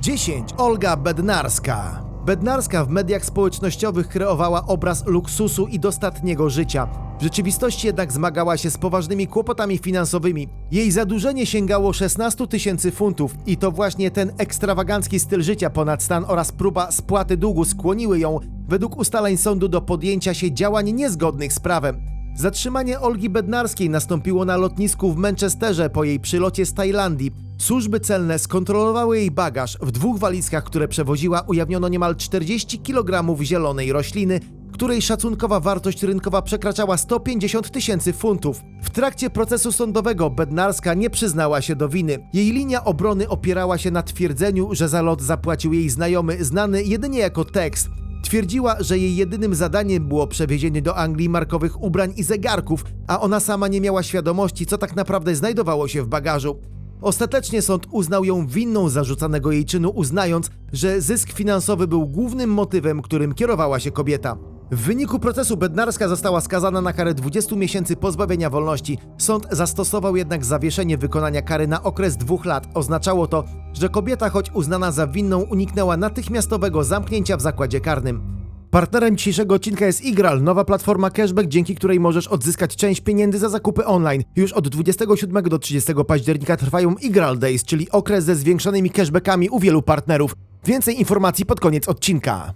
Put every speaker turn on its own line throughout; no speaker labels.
10. Olga Bednarska. Bednarska w mediach społecznościowych kreowała obraz luksusu i dostatniego życia. W rzeczywistości jednak zmagała się z poważnymi kłopotami finansowymi. Jej zadłużenie sięgało 16 tysięcy funtów i to właśnie ten ekstrawagancki styl życia ponad stan oraz próba spłaty długu skłoniły ją, według ustaleń sądu, do podjęcia się działań niezgodnych z prawem. Zatrzymanie Olgi Bednarskiej nastąpiło na lotnisku w Manchesterze po jej przylocie z Tajlandii. Służby celne skontrolowały jej bagaż. W dwóch walizkach, które przewoziła, ujawniono niemal 40 kg zielonej rośliny, której szacunkowa wartość rynkowa przekraczała 150 tysięcy funtów. W trakcie procesu sądowego Bednarska nie przyznała się do winy. Jej linia obrony opierała się na twierdzeniu, że za lot zapłacił jej znajomy, znany jedynie jako tekst. Twierdziła, że jej jedynym zadaniem było przewiezienie do Anglii markowych ubrań i zegarków, a ona sama nie miała świadomości, co tak naprawdę znajdowało się w bagażu. Ostatecznie sąd uznał ją winną zarzucanego jej czynu, uznając, że zysk finansowy był głównym motywem, którym kierowała się kobieta. W wyniku procesu Bednarska została skazana na karę 20 miesięcy pozbawienia wolności. Sąd zastosował jednak zawieszenie wykonania kary na okres dwóch lat. Oznaczało to, że kobieta, choć uznana za winną, uniknęła natychmiastowego zamknięcia w zakładzie karnym. Partnerem dzisiejszego odcinka jest Igral, nowa platforma cashback, dzięki której możesz odzyskać część pieniędzy za zakupy online. Już od 27 do 30 października trwają Igral Days, czyli okres ze zwiększonymi cashbackami u wielu partnerów. Więcej informacji pod koniec odcinka.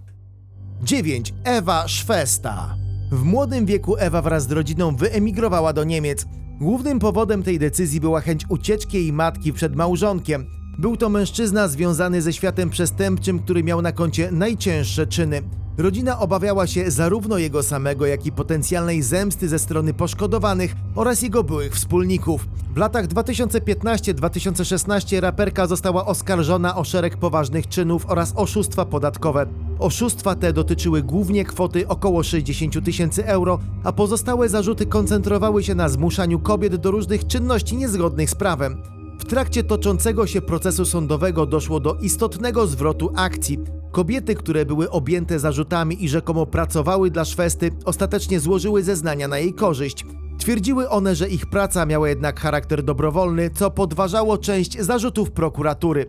9. Ewa Szwesta. W młodym wieku Ewa wraz z rodziną wyemigrowała do Niemiec. Głównym powodem tej decyzji była chęć ucieczki jej matki przed małżonkiem. Był to mężczyzna związany ze światem przestępczym, który miał na koncie najcięższe czyny. Rodzina obawiała się zarówno jego samego, jak i potencjalnej zemsty ze strony poszkodowanych oraz jego byłych wspólników. W latach 2015-2016 raperka została oskarżona o szereg poważnych czynów oraz oszustwa podatkowe. Oszustwa te dotyczyły głównie kwoty około 60 tysięcy euro, a pozostałe zarzuty koncentrowały się na zmuszaniu kobiet do różnych czynności niezgodnych z prawem. W trakcie toczącego się procesu sądowego doszło do istotnego zwrotu akcji. Kobiety, które były objęte zarzutami i rzekomo pracowały dla Szwesty, ostatecznie złożyły zeznania na jej korzyść. Twierdziły one, że ich praca miała jednak charakter dobrowolny, co podważało część zarzutów prokuratury.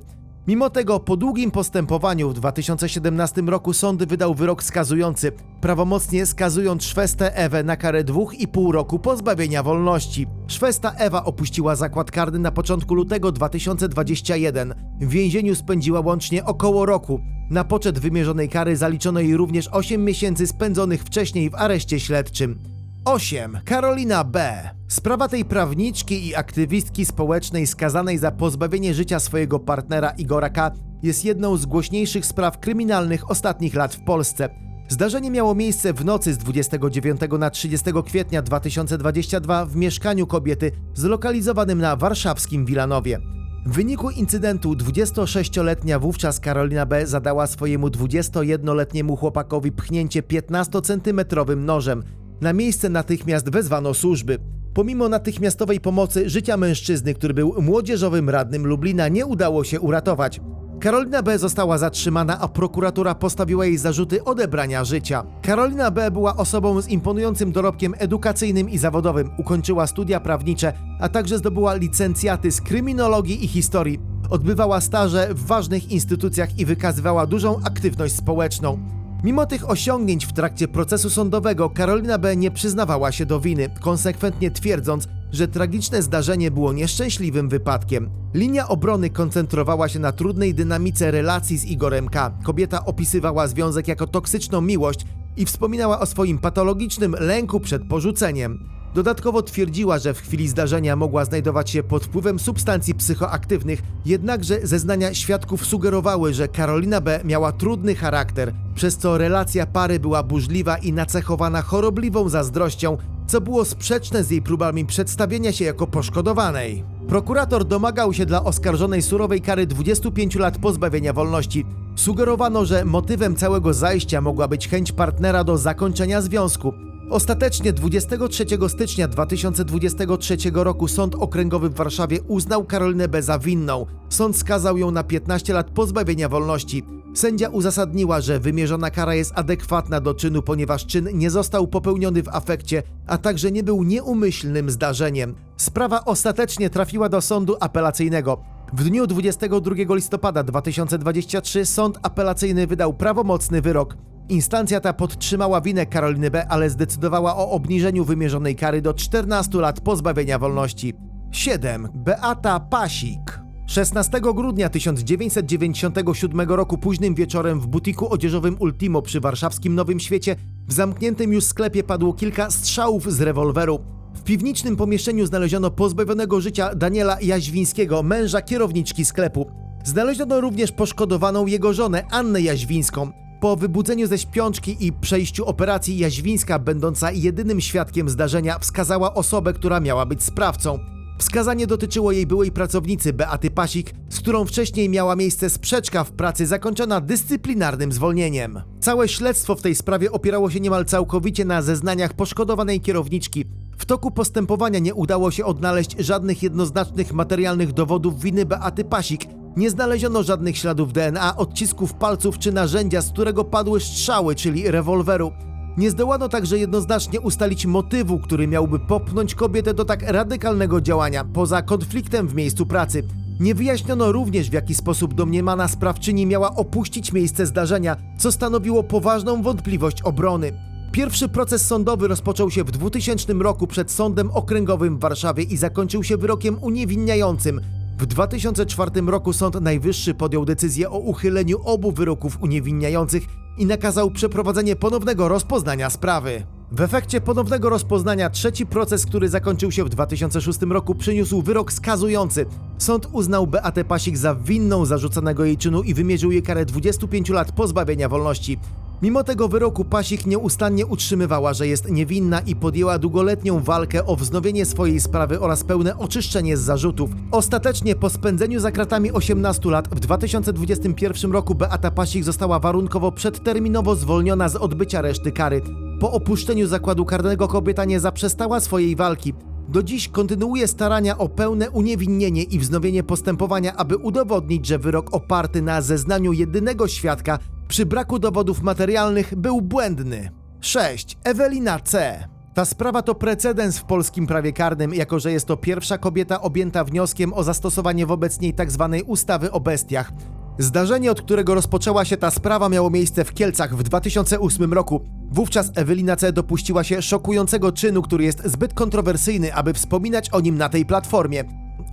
Mimo tego po długim postępowaniu w 2017 roku sąd wydał wyrok skazujący, prawomocnie skazując Szwestę Ewę na karę 2,5 roku pozbawienia wolności. Szwesta Ewa opuściła zakład karny na początku lutego 2021. W więzieniu spędziła łącznie około roku. Na poczet wymierzonej kary zaliczono jej również 8 miesięcy spędzonych wcześniej w areszcie śledczym. 8. Karolina B. Sprawa tej prawniczki i aktywistki społecznej skazanej za pozbawienie życia swojego partnera Igora K. jest jedną z głośniejszych spraw kryminalnych ostatnich lat w Polsce. Zdarzenie miało miejsce w nocy z 29 na 30 kwietnia 2022 w mieszkaniu kobiety zlokalizowanym na warszawskim Wilanowie. W wyniku incydentu 26-letnia wówczas Karolina B. zadała swojemu 21-letniemu chłopakowi pchnięcie 15-centymetrowym nożem. Na miejsce natychmiast wezwano służby. Pomimo natychmiastowej pomocy życia mężczyzny, który był młodzieżowym radnym Lublina, nie udało się uratować. Karolina B. została zatrzymana, a prokuratura postawiła jej zarzuty odebrania życia. Karolina B. była osobą z imponującym dorobkiem edukacyjnym i zawodowym, ukończyła studia prawnicze, a także zdobyła licencjaty z kryminologii i historii. Odbywała staże w ważnych instytucjach i wykazywała dużą aktywność społeczną. Mimo tych osiągnięć w trakcie procesu sądowego Karolina B. nie przyznawała się do winy, konsekwentnie twierdząc, że tragiczne zdarzenie było nieszczęśliwym wypadkiem. Linia obrony koncentrowała się na trudnej dynamice relacji z Igorem K. Kobieta opisywała związek jako toksyczną miłość i wspominała o swoim patologicznym lęku przed porzuceniem. Dodatkowo twierdziła, że w chwili zdarzenia mogła znajdować się pod wpływem substancji psychoaktywnych, jednakże zeznania świadków sugerowały, że Karolina B. miała trudny charakter, przez co relacja pary była burzliwa i nacechowana chorobliwą zazdrością, co było sprzeczne z jej próbami przedstawienia się jako poszkodowanej. Prokurator domagał się dla oskarżonej surowej kary 25 lat pozbawienia wolności. Sugerowano, że motywem całego zajścia mogła być chęć partnera do zakończenia związku. Ostatecznie 23 stycznia 2023 roku Sąd Okręgowy w Warszawie uznał Karolinę B. za winną. Sąd skazał ją na 15 lat pozbawienia wolności. Sędzia uzasadniła, że wymierzona kara jest adekwatna do czynu, ponieważ czyn nie został popełniony w afekcie, a także nie był nieumyślnym zdarzeniem. Sprawa ostatecznie trafiła do sądu apelacyjnego. W dniu 22 listopada 2023 sąd apelacyjny wydał prawomocny wyrok. Instancja ta podtrzymała winę Karoliny B., ale zdecydowała o obniżeniu wymierzonej kary do 14 lat pozbawienia wolności. 7. Beata Pasik 16 grudnia 1997 roku późnym wieczorem w butiku odzieżowym Ultimo przy warszawskim Nowym Świecie w zamkniętym już sklepie padło kilka strzałów z rewolweru. W piwniczym pomieszczeniu znaleziono pozbawionego życia Daniela Jaźwińskiego, męża kierowniczki sklepu. Znaleziono również poszkodowaną jego żonę, Annę Jaźwińską. Po wybudzeniu ze śpiączki i przejściu operacji Jaźwińska, będąca jedynym świadkiem zdarzenia, wskazała osobę, która miała być sprawcą. Wskazanie dotyczyło jej byłej pracownicy Beaty Pasik, z którą wcześniej miała miejsce sprzeczka w pracy zakończona dyscyplinarnym zwolnieniem. Całe śledztwo w tej sprawie opierało się niemal całkowicie na zeznaniach poszkodowanej kierowniczki. W toku postępowania nie udało się odnaleźć żadnych jednoznacznych materialnych dowodów winy Beaty Pasik. Nie znaleziono żadnych śladów DNA, odcisków palców czy narzędzia, z którego padły strzały, czyli rewolweru. Nie zdołano także jednoznacznie ustalić motywu, który miałby popchnąć kobietę do tak radykalnego działania, poza konfliktem w miejscu pracy. Nie wyjaśniono również, w jaki sposób domniemana sprawczyni miała opuścić miejsce zdarzenia, co stanowiło poważną wątpliwość obrony. Pierwszy proces sądowy rozpoczął się w 2000 roku przed Sądem Okręgowym w Warszawie i zakończył się wyrokiem uniewinniającym. W 2004 roku Sąd Najwyższy podjął decyzję o uchyleniu obu wyroków uniewinniających i nakazał przeprowadzenie ponownego rozpoznania sprawy. W efekcie ponownego rozpoznania trzeci proces, który zakończył się w 2006 roku, przyniósł wyrok skazujący. Sąd uznał Beatę Pasik za winną zarzuconego jej czynu i wymierzył jej karę 25 lat pozbawienia wolności. Mimo tego wyroku Pasik nieustannie utrzymywała, że jest niewinna i podjęła długoletnią walkę o wznowienie swojej sprawy oraz pełne oczyszczenie z zarzutów. Ostatecznie po spędzeniu za kratami 18 lat w 2021 roku Beata Pasik została warunkowo przedterminowo zwolniona z odbycia reszty kary. Po opuszczeniu zakładu karnego kobieta nie zaprzestała swojej walki. Do dziś kontynuuje starania o pełne uniewinnienie i wznowienie postępowania, aby udowodnić, że wyrok oparty na zeznaniu jedynego świadka przy braku dowodów materialnych był błędny. 6. Ewelina C. Ta sprawa to precedens w polskim prawie karnym, jako że jest to pierwsza kobieta objęta wnioskiem o zastosowanie wobec niej tzw. ustawy o bestiach. Zdarzenie, od którego rozpoczęła się ta sprawa, miało miejsce w Kielcach w 2008 roku. Wówczas Ewelina C. dopuściła się szokującego czynu, który jest zbyt kontrowersyjny, aby wspominać o nim na tej platformie.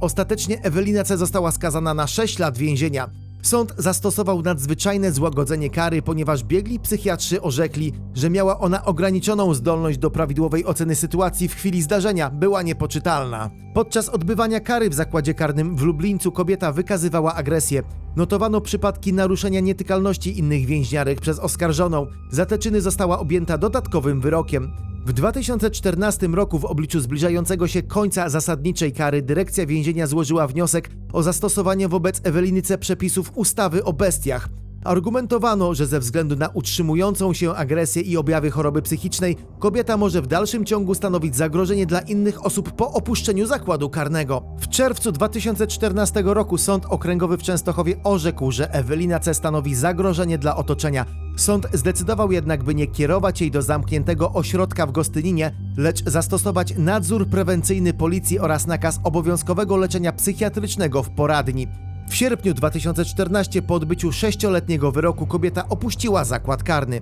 Ostatecznie Ewelina C. została skazana na 6 lat więzienia. Sąd zastosował nadzwyczajne złagodzenie kary, ponieważ biegli psychiatrzy orzekli, że miała ona ograniczoną zdolność do prawidłowej oceny sytuacji w chwili zdarzenia, była niepoczytalna. Podczas odbywania kary w zakładzie karnym w Lublińcu kobieta wykazywała agresję. Notowano przypadki naruszenia nietykalności innych więźniarek przez oskarżoną. Za te czyny została objęta dodatkowym wyrokiem. W 2014 roku w obliczu zbliżającego się końca zasadniczej kary dyrekcja więzienia złożyła wniosek o zastosowanie wobec Eweliny C. przepisów ustawy o bestiach. Argumentowano, że ze względu na utrzymującą się agresję i objawy choroby psychicznej, kobieta może w dalszym ciągu stanowić zagrożenie dla innych osób po opuszczeniu zakładu karnego. W czerwcu 2014 roku Sąd Okręgowy w Częstochowie orzekł, że Ewelina C. stanowi zagrożenie dla otoczenia. Sąd zdecydował jednak, by nie kierować jej do zamkniętego ośrodka w Gostyninie, lecz zastosować nadzór prewencyjny policji oraz nakaz obowiązkowego leczenia psychiatrycznego w poradni. W sierpniu 2014 po odbyciu sześcioletniego wyroku kobieta opuściła zakład karny.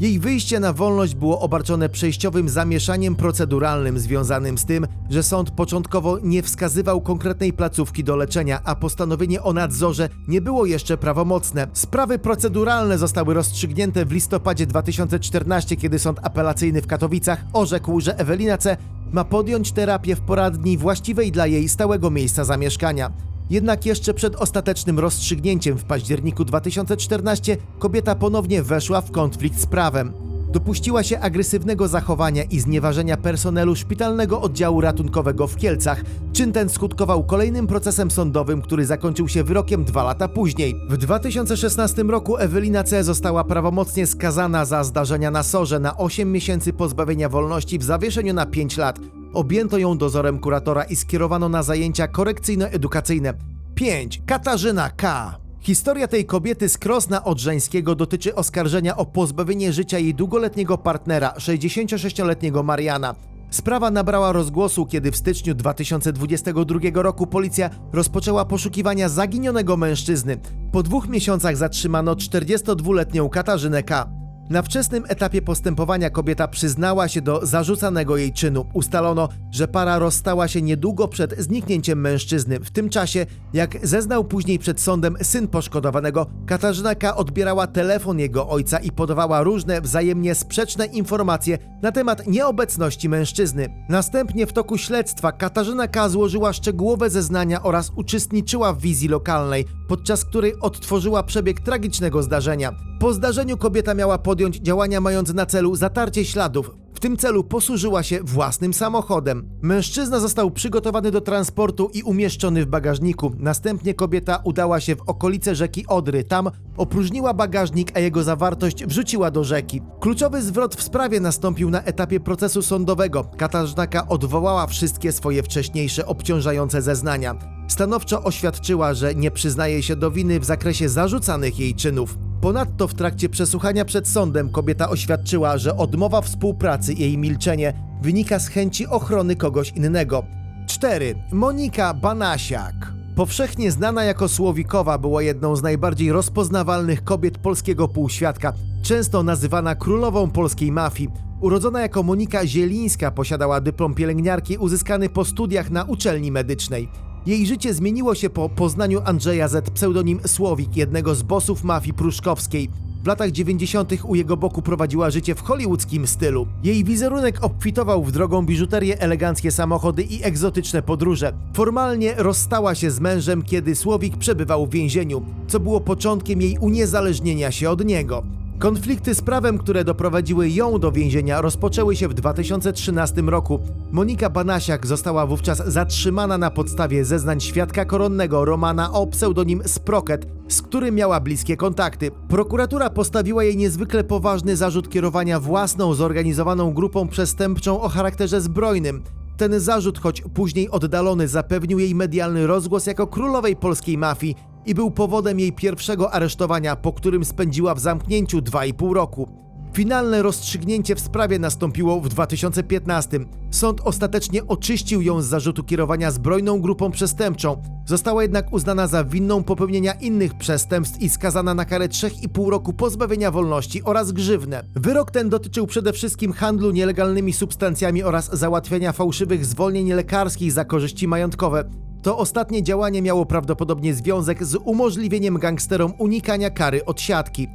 Jej wyjście na wolność było obarczone przejściowym zamieszaniem proceduralnym związanym z tym, że sąd początkowo nie wskazywał konkretnej placówki do leczenia, a postanowienie o nadzorze nie było jeszcze prawomocne. Sprawy proceduralne zostały rozstrzygnięte w listopadzie 2014, kiedy sąd apelacyjny w Katowicach orzekł, że Ewelina C. ma podjąć terapię w poradni właściwej dla jej stałego miejsca zamieszkania. Jednak jeszcze przed ostatecznym rozstrzygnięciem w październiku 2014 kobieta ponownie weszła w konflikt z prawem. Dopuściła się agresywnego zachowania i znieważenia personelu szpitalnego oddziału ratunkowego w Kielcach. Czyn ten skutkował kolejnym procesem sądowym, który zakończył się wyrokiem dwa lata później. W 2016 roku Ewelina C. została prawomocnie skazana za zdarzenia na sorze na 8 miesięcy pozbawienia wolności w zawieszeniu na 5 lat. Objęto ją dozorem kuratora i skierowano na zajęcia korekcyjno-edukacyjne. 5. Katarzyna K. Historia tej kobiety z Krosna Odrzeńskiego dotyczy oskarżenia o pozbawienie życia jej długoletniego partnera, 66-letniego Mariana. Sprawa nabrała rozgłosu, kiedy w styczniu 2022 roku policja rozpoczęła poszukiwania zaginionego mężczyzny. Po dwóch miesiącach zatrzymano 42-letnią Katarzynę K. Na wczesnym etapie postępowania kobieta przyznała się do zarzucanego jej czynu. Ustalono, że para rozstała się niedługo przed zniknięciem mężczyzny. W tym czasie, jak zeznał później przed sądem syn poszkodowanego, Katarzyna K. odbierała telefon jego ojca i podawała różne wzajemnie sprzeczne informacje na temat nieobecności mężczyzny. Następnie w toku śledztwa Katarzyna K. złożyła szczegółowe zeznania oraz uczestniczyła w wizji lokalnej, podczas której odtworzyła przebieg tragicznego zdarzenia. Po zdarzeniu kobieta miała podjąć działania mające na celu zatarcie śladów. W tym celu posłużyła się własnym samochodem. Mężczyzna został przygotowany do transportu i umieszczony w bagażniku. Następnie kobieta udała się w okolice rzeki Odry. Tam opróżniła bagażnik, a jego zawartość wrzuciła do rzeki. Kluczowy zwrot w sprawie nastąpił na etapie procesu sądowego. Katarzynaka odwołała wszystkie swoje wcześniejsze obciążające zeznania. Stanowczo oświadczyła, że nie przyznaje się do winy w zakresie zarzucanych jej czynów. Ponadto w trakcie przesłuchania przed sądem kobieta oświadczyła, że odmowa współpracy i jej milczenie wynika z chęci ochrony kogoś innego. 4. Monika Banasiak. Powszechnie znana jako Słowikowa była jedną z najbardziej rozpoznawalnych kobiet polskiego półświadka, często nazywana królową polskiej mafii. Urodzona jako Monika Zielińska posiadała dyplom pielęgniarki uzyskany po studiach na uczelni medycznej. Jej życie zmieniło się po poznaniu Andrzeja Z, pseudonim Słowik, jednego z bossów mafii pruszkowskiej. W latach 90. u jego boku prowadziła życie w hollywoodzkim stylu. Jej wizerunek obfitował w drogą biżuterię, eleganckie samochody i egzotyczne podróże. Formalnie rozstała się z mężem, kiedy Słowik przebywał w więzieniu, co było początkiem jej uniezależnienia się od niego. Konflikty z prawem, które doprowadziły ją do więzienia, rozpoczęły się w 2013 roku. Monika Banasiak została wówczas zatrzymana na podstawie zeznań świadka koronnego Romana o pseudonim Sprocket, z którym miała bliskie kontakty. Prokuratura postawiła jej niezwykle poważny zarzut kierowania własną zorganizowaną grupą przestępczą o charakterze zbrojnym. Ten zarzut, choć później oddalony, zapewnił jej medialny rozgłos jako królowej polskiej mafii i był powodem jej pierwszego aresztowania, po którym spędziła w zamknięciu 2,5 roku. Finalne rozstrzygnięcie w sprawie nastąpiło w 2015. Sąd ostatecznie oczyścił ją z zarzutu kierowania zbrojną grupą przestępczą. Została jednak uznana za winną popełnienia innych przestępstw i skazana na karę 3,5 roku pozbawienia wolności oraz grzywnę. Wyrok ten dotyczył przede wszystkim handlu nielegalnymi substancjami oraz załatwiania fałszywych zwolnień lekarskich za korzyści majątkowe. To ostatnie działanie miało prawdopodobnie związek z umożliwieniem gangsterom unikania kary od siatki.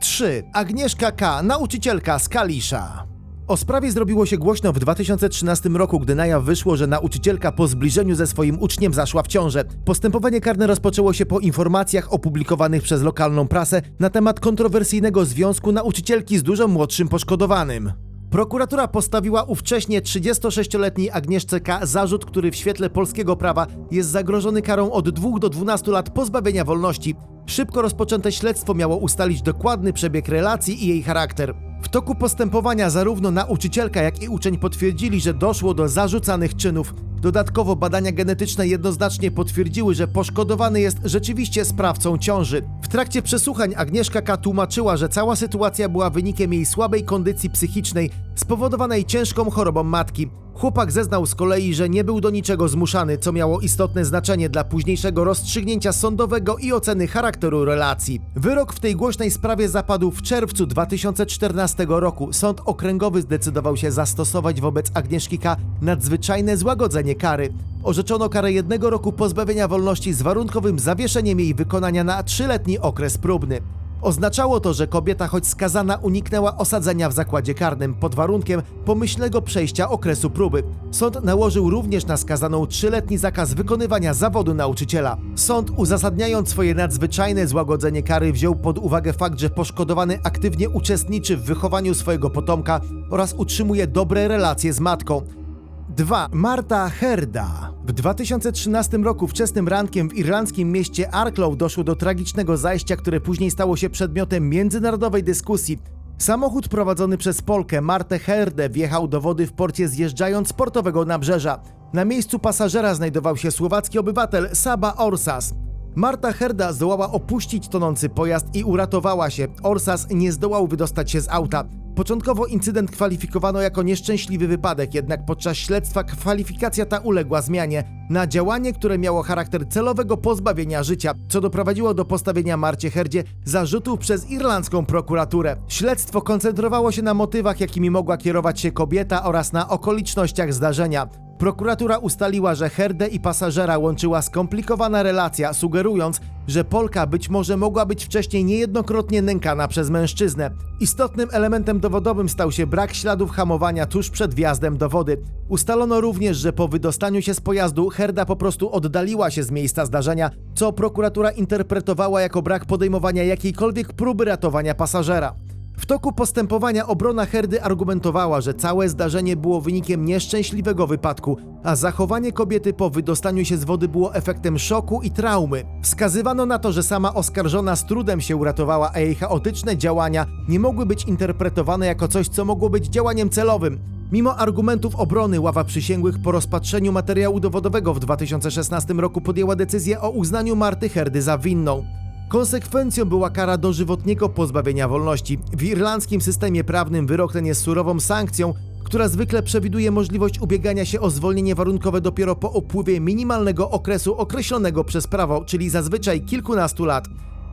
3. Agnieszka K., nauczycielka z Kalisza. O sprawie zrobiło się głośno w 2013 roku, gdy na jaw wyszło, że nauczycielka po zbliżeniu ze swoim uczniem zaszła w ciążę. Postępowanie karne rozpoczęło się po informacjach opublikowanych przez lokalną prasę na temat kontrowersyjnego związku nauczycielki z dużo młodszym poszkodowanym. Prokuratura postawiła ówcześnie 36-letniej Agnieszce K. zarzut, który w świetle polskiego prawa jest zagrożony karą od 2 do 12 lat pozbawienia wolności. Szybko rozpoczęte śledztwo miało ustalić dokładny przebieg relacji i jej charakter. W toku postępowania zarówno nauczycielka, jak i uczeń potwierdzili, że doszło do zarzucanych czynów. Dodatkowo badania genetyczne jednoznacznie potwierdziły, że poszkodowany jest rzeczywiście sprawcą ciąży. W trakcie przesłuchań Agnieszka K. tłumaczyła, że cała sytuacja była wynikiem jej słabej kondycji psychicznej spowodowanej ciężką chorobą matki. Chłopak zeznał z kolei, że nie był do niczego zmuszany, co miało istotne znaczenie dla późniejszego rozstrzygnięcia sądowego i oceny charakteru relacji. Wyrok w tej głośnej sprawie zapadł w czerwcu 2014 roku. Sąd okręgowy zdecydował się zastosować wobec Agnieszki K. nadzwyczajne złagodzenie kary. Orzeczono karę jednego roku pozbawienia wolności z warunkowym zawieszeniem jej wykonania na trzyletni okres próbny. Oznaczało to, że kobieta, choć skazana, uniknęła osadzenia w zakładzie karnym pod warunkiem pomyślnego przejścia okresu próby. Sąd nałożył również na skazaną trzyletni zakaz wykonywania zawodu nauczyciela. Sąd, uzasadniając swoje nadzwyczajne złagodzenie kary, wziął pod uwagę fakt, że poszkodowany aktywnie uczestniczy w wychowaniu swojego potomka oraz utrzymuje dobre relacje z matką. 2. Marta Herda. W 2013 roku wczesnym rankiem w irlandzkim mieście Arklow doszło do tragicznego zajścia, które później stało się przedmiotem międzynarodowej dyskusji. Samochód prowadzony przez Polkę Martę Herdę wjechał do wody w porcie zjeżdżając z portowego nabrzeża. Na miejscu pasażera znajdował się słowacki obywatel Saba Orsas. Marta Herda zdołała opuścić tonący pojazd i uratowała się. Orsas nie zdołał wydostać się z auta. Początkowo incydent kwalifikowano jako nieszczęśliwy wypadek, jednak podczas śledztwa kwalifikacja ta uległa zmianie na działanie, które miało charakter celowego pozbawienia życia, co doprowadziło do postawienia Marcie Herdzie zarzutów przez irlandzką prokuraturę. Śledztwo koncentrowało się na motywach, jakimi mogła kierować się kobieta oraz na okolicznościach zdarzenia. Prokuratura ustaliła, że Herdę i pasażera łączyła skomplikowana relacja, sugerując, że Polka być może mogła być wcześniej niejednokrotnie nękana przez mężczyznę. Istotnym elementem dowodowym stał się brak śladów hamowania tuż przed wjazdem do wody. Ustalono również, że po wydostaniu się z pojazdu Herda po prostu oddaliła się z miejsca zdarzenia, co prokuratura interpretowała jako brak podejmowania jakiejkolwiek próby ratowania pasażera. W toku postępowania obrona Herdy argumentowała, że całe zdarzenie było wynikiem nieszczęśliwego wypadku, a zachowanie kobiety po wydostaniu się z wody było efektem szoku i traumy. Wskazywano na to, że sama oskarżona z trudem się uratowała, a jej chaotyczne działania nie mogły być interpretowane jako coś, co mogło być działaniem celowym. Mimo argumentów obrony ława przysięgłych po rozpatrzeniu materiału dowodowego w 2016 roku podjęła decyzję o uznaniu Marty Herdy za winną. Konsekwencją była kara dożywotniego pozbawienia wolności. W irlandzkim systemie prawnym wyrok ten jest surową sankcją, która zwykle przewiduje możliwość ubiegania się o zwolnienie warunkowe dopiero po upływie minimalnego okresu określonego przez prawo, czyli zazwyczaj kilkunastu lat.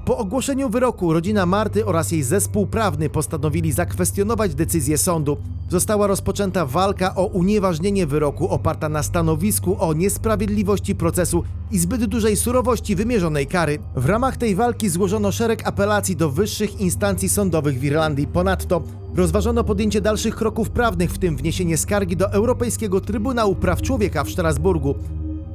Po ogłoszeniu wyroku rodzina Marty oraz jej zespół prawny postanowili zakwestionować decyzję sądu. Została rozpoczęta walka o unieważnienie wyroku oparta na stanowisku o niesprawiedliwości procesu i zbyt dużej surowości wymierzonej kary. W ramach tej walki złożono szereg apelacji do wyższych instancji sądowych w Irlandii. Ponadto rozważono podjęcie dalszych kroków prawnych, w tym wniesienie skargi do Europejskiego Trybunału Praw Człowieka w Strasburgu.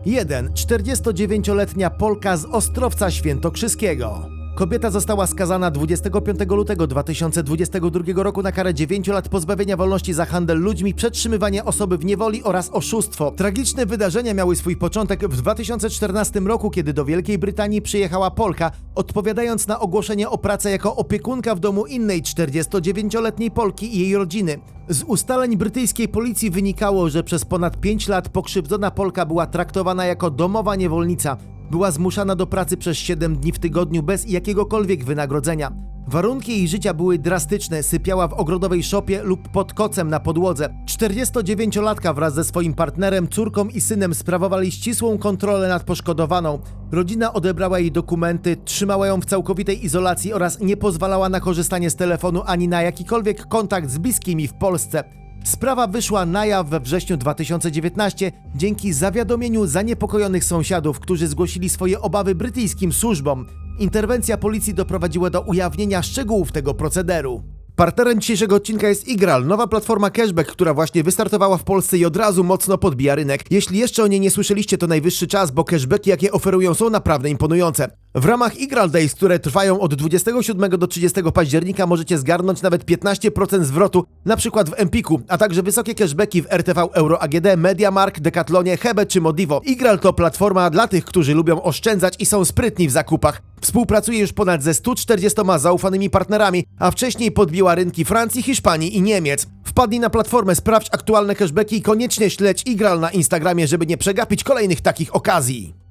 1. 49-letnia Polka z Ostrowca Świętokrzyskiego. Kobieta została skazana 25 lutego 2022 roku na karę 9 lat pozbawienia wolności za handel ludźmi, przetrzymywanie osoby w niewoli oraz oszustwo. Tragiczne wydarzenia miały swój początek w 2014 roku, kiedy do Wielkiej Brytanii przyjechała Polka, odpowiadając na ogłoszenie o pracę jako opiekunka w domu innej 49-letniej Polki i jej rodziny. Z ustaleń brytyjskiej policji wynikało, że przez ponad 5 lat pokrzywdzona Polka była traktowana jako domowa niewolnica. Była zmuszana do pracy przez 7 dni w tygodniu bez jakiegokolwiek wynagrodzenia. Warunki jej życia były drastyczne, sypiała w ogrodowej szopie lub pod kocem na podłodze. 49-latka wraz ze swoim partnerem, córką i synem sprawowali ścisłą kontrolę nad poszkodowaną. Rodzina odebrała jej dokumenty, trzymała ją w całkowitej izolacji oraz nie pozwalała na korzystanie z telefonu ani na jakikolwiek kontakt z bliskimi w Polsce. Sprawa wyszła na jaw we wrześniu 2019 dzięki zawiadomieniu zaniepokojonych sąsiadów, którzy zgłosili swoje obawy brytyjskim służbom. Interwencja policji doprowadziła do ujawnienia szczegółów tego procederu. Partnerem dzisiejszego odcinka jest Igral, nowa platforma cashback, która właśnie wystartowała w Polsce i od razu mocno podbija rynek. Jeśli jeszcze o niej nie słyszeliście, to najwyższy czas, bo cashbacki, jakie oferują, są naprawdę imponujące. W ramach Igral Days, które trwają od 27 do 30 października, możecie zgarnąć nawet 15% zwrotu, na przykład w Empiku, a także wysokie cashbacki w RTV Euro AGD, Mediamarkt, Decathlonie, Hebe czy Modivo. Igral to platforma dla tych, którzy lubią oszczędzać i są sprytni w zakupach. Współpracuje już ponad ze 140 zaufanymi partnerami, a wcześniej podbiła rynki Francji, Hiszpanii i Niemiec. Wpadnij na platformę, sprawdź aktualne cashbacki i koniecznie śledź Igral na Instagramie, żeby nie przegapić kolejnych takich okazji.